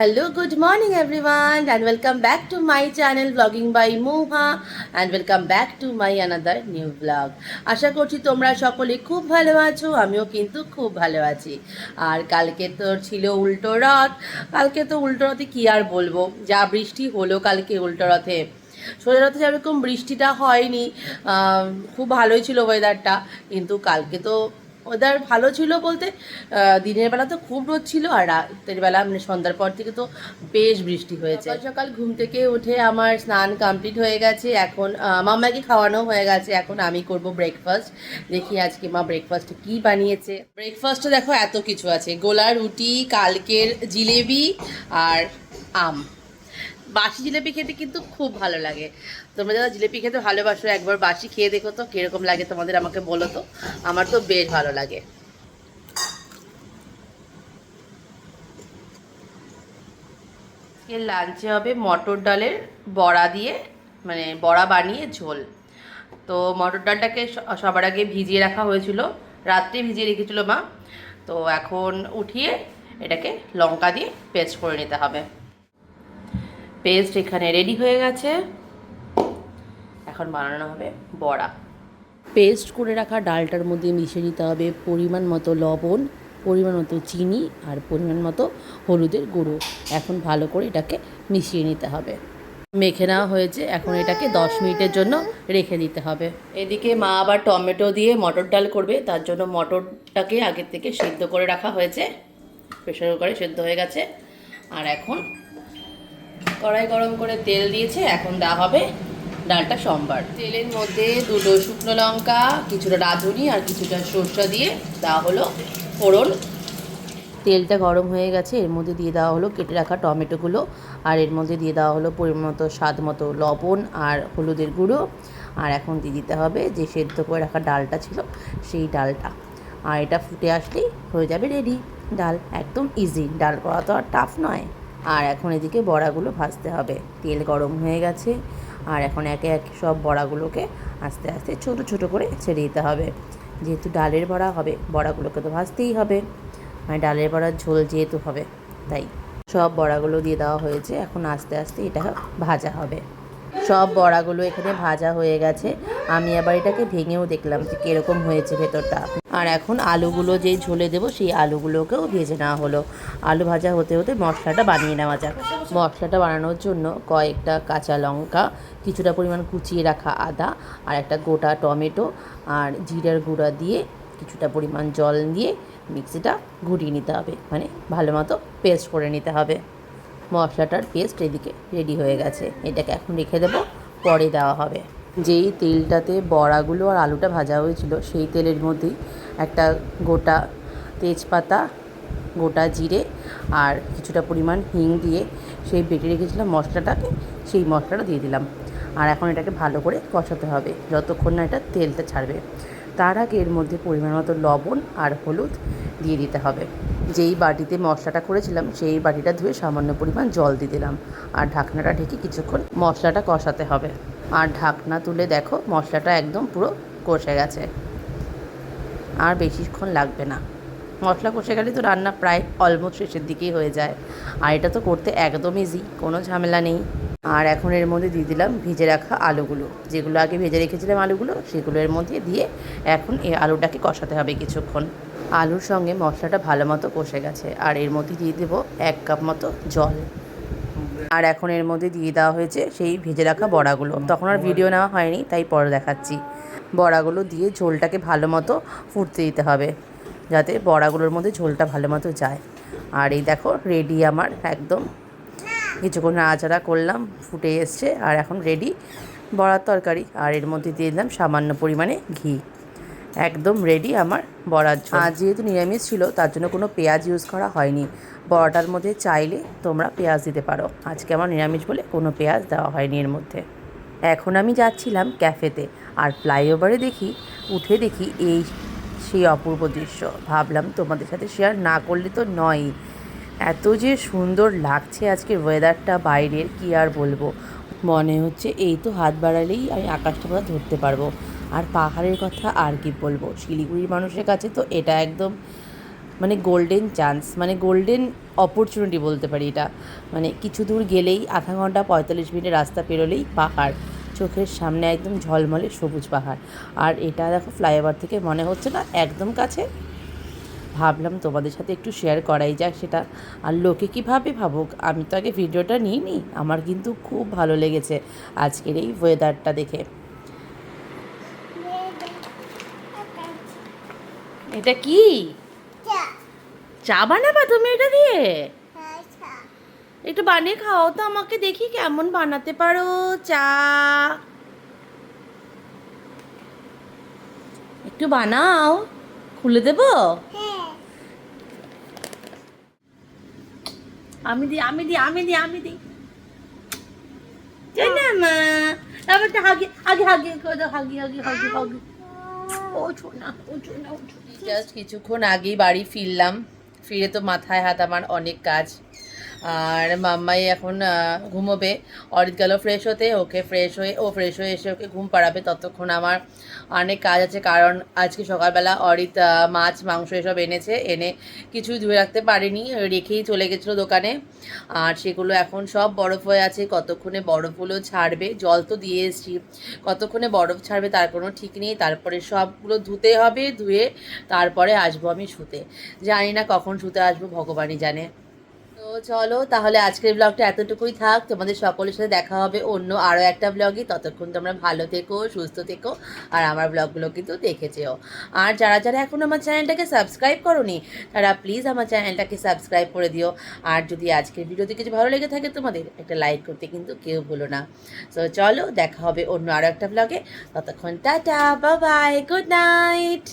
Hello, good morning everyone and welcome back to my channel vlogging by Moha and welcome back to my another new vlog. আশা করছি তোমরা সকলে খুব ভালো আছো আমিও কিন্তু খুব ভালো আছি। আর কালকে তো ছিল উল্টো রথ কালকে তো উল্টো রথে কী আর বলব? যা বৃষ্টি হলো কালকে উল্টো রথে। সোজা রথে যেরকম বৃষ্টিটা হয়নি খুব ভালোই ছিল ওয়েদারটা কিন্তু কালকে তো ওয়েদার ভালো ছিল বলতে দিনের বেলা তো খুব রোদ ছিল আর রাতের বেলা মানে সন্ধ্যার পর থেকে তো বেশ বৃষ্টি হয়েছে। সকাল ঘুম থেকে উঠে আমার স্নান কমপ্লিট হয়ে গেছে এখন আহ, মাম্মাকে খাওয়ানো হয়ে গেছে এখন আমি করব ব্রেকফাস্ট দেখি আজকে মা ব্রেকফাস্টে কি বানিয়েছে। ব্রেকফাস্টে দেখো এত কিছু আছে গোলা রুটি কালকের জিলেবি আর আম। বাসি জিলেপি খেতে কিন্তু খুব ভালো লাগে। তোমরা যারা জিলেপি খেতে ভালোবাসো, একবার বাসি খেয়ে দেখো তো কীরকম লাগে তোমাদের আমাকে বলো তো। আমার তো বেশ ভালো লাগে। লাঞ্চে হবে মটর ডালের বড়া দিয়ে মানে বড়া বানিয়ে ঝোল। তো মটর ডালটাকে সবার আগে ভিজিয়ে রাখা হয়েছিল। রাত্রে ভিজিয়ে রেখেছিল মা। তো এখন উঠিয়ে এটাকে লঙ্কা দিয়ে পেস্ট করে নিতে হবে। পেস্ট এখানে রেডি হয়ে গেছে। এখন বানানো হবে বড়া। পেস্ট করে রাখা ডালটার মধ্যে মিশিয়ে নিতে হবে পরিমাণ মতো লবণ, পরিমাণ মতো চিনি আর পরিমাণ মতো হলুদের গুঁড়ো। এখন ভালো করে এটাকে মিশিয়ে নিতে হবে। মেখে নেওয়া হয়েছে, এখন এটাকে দশ মিনিটের জন্য রেখে দিতে হবে। এদিকে মা আবার টমেটো দিয়ে মটর ডাল করবে, তার জন্য মটরটাকে আগের থেকে সেদ্ধ করে রাখা হয়েছে। প্রেশার কুকারে সেদ্ধ হয়ে গেছে। আর এখন কড়াই গরম করে তেল দিয়েছে, এখন দেওয়া হবে ডালটা সম্বার। তেলের মধ্যে দুটো শুকনো লঙ্কা, কিছুটা রাঁধুনি আর কিছুটা সরষা দিয়ে দেওয়া হলো ফোড়ন। তেলটা গরম হয়ে গেছে, এর মধ্যে দিয়ে দেওয়া হলো কেটে রাখা টমেটোগুলো আর এর মধ্যে দিয়ে দেওয়া হলো পরিমাণ মতো স্বাদ মতো লবণ আর হলুদের গুঁড়ো। আর এখন দিয়ে দিতে হবে যে সেদ্ধ করে রাখা ডালটা ছিল সেই ডালটা। আর এটা ফুটে আসলেই হয়ে যাবে রেডি ডাল একদম ইজি ডাল করা তো আর টাফ নয়। আর এখন এদিকে বড়াগুলো ভাজতে হবে। তেল গরম হয়ে গেছে। আর এখন একে একে সব বড়াগুলোকে আস্তে আস্তে ছোট ছোট করে ছেড়ে দিতে হবে। যেহেতু ডালের বড়া হবে, বড়াগুলোকে তো ভাজতেই হবে। মানে ডালের বড়ার ঝোল যেহেতু হবে, তাই। সব বড়াগুলো দিয়ে দেওয়া হয়েছে। এখন আস্তে আস্তে এটা ভাজা হবে। সব বড়াগুলো এখানে ভাজা হয়ে গেছে। আমি আবার এটাকে ভেঙেও দেখলাম যে কীরকম হয়েছে ভেতরটা। আর এখন আলুগুলো যেই ঝোলে দেবো, সেই আলুগুলোকেও ভেজে নেওয়া হলো। আলু ভাজা হতে হতে মশলাটা বানিয়ে নেওয়া যাক। মশলাটা বানানোর জন্য কয়েকটা কাঁচা লঙ্কা, কিছুটা পরিমাণ কুচিয়ে রাখা আদা, আর একটা গোটা টমেটো, আর জিরার গুঁড়া দিয়ে কিছুটা পরিমাণ জল দিয়ে মিক্সিটা ঘুরিয়ে নিতে হবে। মানে ভালো মতো পেস্ট করে নিতে হবে। মশলাটার পেস্ট এদিকে রেডি হয়ে গেছে। এটাকে এখন রেখে দেবো, পরে দেওয়া হবে। যেই তেলটাতে বড়াগুলো আর আলুটা ভাজা হয়েছিল, সেই তেলের মধ্যেই একটা গোটা তেজপাতা, গোটা জিরে আর কিছুটা পরিমাণ হিং দিয়ে সেই বেটে রেখেছিলাম মশলাটাকে, সেই মশলাটা দিয়ে দিলাম। আর এখন এটাকে ভালো করে কষাতে হবে, যতক্ষণ না এটা তেলটা ছাড়বে। তার আগে এর মধ্যে পরিমাণ মতো লবণ আর হলুদ দিয়ে দিতে হবে। যেই বাটিতে মশলাটা করেছিলাম, সেই বাটিটা ধুয়ে সামান্য পরিমাণ জল দিয়ে দিলাম। আর ঢাকনাটা ঢেকে কিছুক্ষণ মশলাটা কষাতে হবে। আর ঢাকনা তুলে দেখো, মশলাটা একদম পুরো কষে গেছে। আর বেশিক্ষণ লাগবে না। মশলা কষে গেলে তো রান্না প্রায় অলমোস্ট শেষের দিকেই হয়ে যায়। আর এটা তো করতে একদম ইজি কোনো ঝামেলা নেই। আর এখন এর মধ্যে দিয়ে দিলাম ভেজে রাখা আলুগুলো। যেগুলো আগে ভেজে রেখেছিলাম আলুগুলো, সেগুলো এর মধ্যে দিয়ে এখন এই আলুটাকে কষাতে হবে কিছুক্ষণ। আলুর সঙ্গে মশলাটা ভালো মতো কষে গেছে। আর এর মধ্যে দিয়ে দেবো এক কাপ মতো জল। আর এখন এর মধ্যে দিয়ে দেওয়া হয়েছে সেই ভেজে রাখা বড়াগুলো। তখন আর ভিডিও নেওয়া হয়নি, তাই পরে দেখাচ্ছি। বড়াগুলো দিয়ে ঝোলটাকে ভালো মতো ফুটতে দিতে হবে, যাতে বড়াগুলোর মধ্যে ঝোলটা ভালো মতো যায়। আর এই দেখো রেডি আমার একদম কিছুক্ষণ নাড়াচাড়া করলাম, ফুটে এসছে আর এখন রেডি বড়ার তরকারি। আর এর মধ্যে দিয়ে দিলাম সামান্য পরিমাণে ঘি। একদম রেডি আমার বড়ার ঝোল। আজ যেহেতু নিরামিষ ছিল, তার জন্য কোনো পেঁয়াজ ইউজ করা হয়নি। বড়াটার মধ্যে চাইলে তোমরা পেঁয়াজ দিতে পারো। আজকে আমার নিরামিষ বলে কোনো পেঁয়াজ দেওয়া হয়নি এর মধ্যে। এখন আমি যাচ্ছিলাম ক্যাফেতে আর ফ্লাইওভারে দেখি, উঠে দেখি এই সেই অপূর্ব দৃশ্য। ভাবলাম তোমাদের সাথে শেয়ার না করলে তো নয়ই। এত যে সুন্দর লাগছে আজকের ওয়েদারটা বাইরের, কি আর বলব? মনে হচ্ছে এই তো হাত বাড়ালেই আমি আকাশটা পুরো ধরতে পারব। আর পাহাড়ের কথা আর কি বলব? শিলিগুড়ির মানুষের কাছে তো এটা একদম মানে গোল্ডেন চান্স মানে গোল্ডেন অপরচুনিটি বলতে পারি এটা। মানে কিছু দূর গেলেই আধা ঘণ্টা পঁয়তাল্লিশ মিনিটের রাস্তা পেরোলেই পাহাড়। চোখের সামনে একদম ঝলমলে সবুজ পাহাড়। আর এটা দেখো ফ্লাইওভার থেকে মনে হচ্ছে না একদম কাছে ভাবলাম তোমাদের সাথে একটু শেয়ার করাই যাক সেটা। আর লোকে কীভাবে ভাবুক আমি তো আগে ভিডিওটা নিইনি আমার কিন্তু খুব ভালো লেগেছে আজকের এই ওয়েদারটা দেখে। এটা কি? চা। বানাবা তুমি এটা দিয়ে? একটু বানিয়ে খাও তো আমাকে দেখি কেমন বানাতে পারো চা। একটু বানাও। খুলে দেবো? আমি দিই আমি দিই আমি দিই আমি দিই জানা মা তারপর তো হাগি আগে হাগি করে হাগি হাগি হাগি হাগি। ও ছোনা ও ছোনা ও জাস্ট কিছুক্ষণ আগেই বাড়ি ফিরলাম। ফিরে তো মাথায় হাত আমার অনেক কাজ। আর মাম্মাই এখন ঘুমোবে। অরিত গেল ফ্রেশ হতে, ওকে ফ্রেশ হয়ে, ও ফ্রেশ হয়ে এসে ওকে ঘুম পাড়াবে ততক্ষণ আমার। অনেক কাজ আছে, কারণ আজকে সকালবেলা অরিত মাছ, মাংস এসব এনেছে, এনে কিছুই ধুয়ে রাখতে পারিনি, রেখেই চলে গেছিল দোকানে। আর সেগুলো এখন সব বরফ হয়ে আছে, কতক্ষণে বরফগুলো ছাড়বে? জল তো দিয়ে এসেছি। কতক্ষণে বরফ ছাড়বে তার কোনো ঠিক নেই, তারপরে সবগুলো ধুতে হবে, ধুয়ে তারপরে আসব আমি শুতে। জানি না কখন শুতে আসব, ভগবানই জানে। তো চলো, তাহলে আজকের ব্লগটা এতটুকুই থাক। তোমাদের সকলের সাথে দেখা হবে অন্য আরও একটা ব্লগে ততক্ষণ তোমরা ভালো থেকো, সুস্থ থেকো, আর আমার ব্লগগুলো কিন্তু দেখেছেও আর যারা যারা এখন আমার চ্যানেলটাকে সাবস্ক্রাইব করোনি, তারা প্লিজ আমার চ্যানেলটাকে সাবস্ক্রাইব করে দিও। আর যদি আজকের ভিডিওতে কিছু ভালো লেগে থাকে তোমাদের, একটা লাইক করতে কিন্তু কেউ ভুলো না। তো চলো, দেখা হবে অন্য আরও একটা ব্লগে ততক্ষণ টাটা বাই গুড নাইট